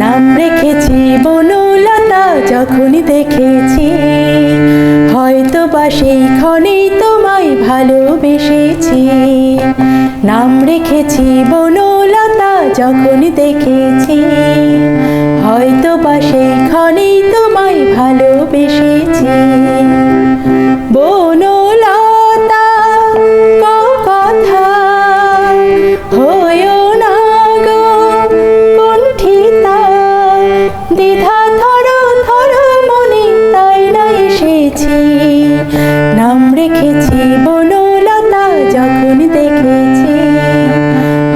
নাম রেখেছি বনলতা যখনই দেখেছি হয়তো বা সেইখানেই তোমায় ভালোবেসেছি। নাম রেখেছি বনলতা যখনই দেখেছি হয়তো বা সেইখানেই তোমায় ভালোবেসেছি। হয়েও না থর মনে, তাই না এসেছি। নাম রেখেছি বনলতা, যখন দেখেছি।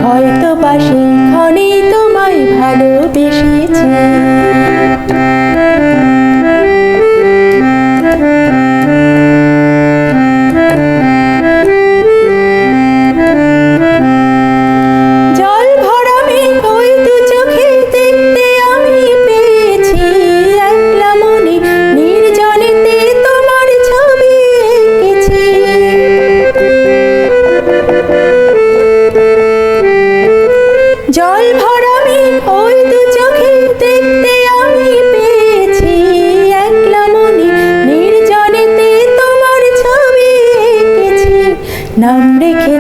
হয়তো তোমায় ভালোবেসেছি। রেখে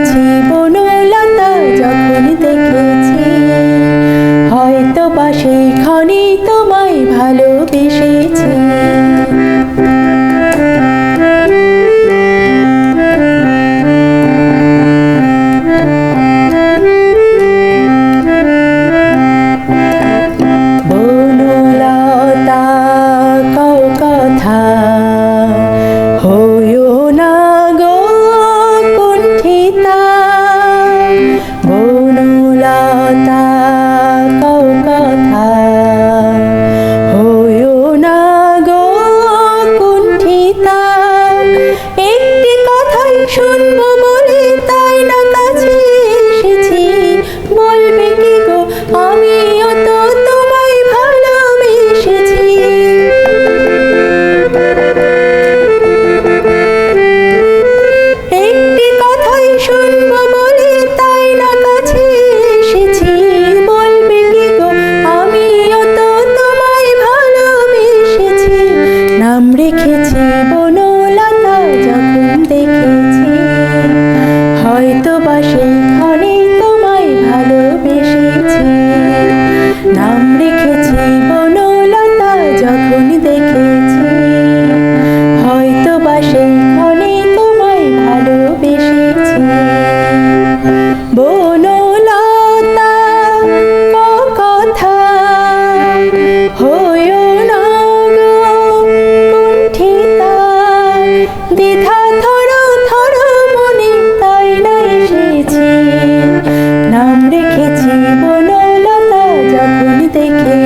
নাম রেখেছি, বনলতা যখন দেখেছি। হয়তো বা সেইখানে তোমায় ভালোবেসেছি। নাম রেখেছি, বনলতা যখন দেখেছি। হয়তো বা সেইখানে তোমায় ভালোবেসেছি। বনলতা কথা। হো থর থর তাই নাম রেখেছি বনলতা যখন দেখে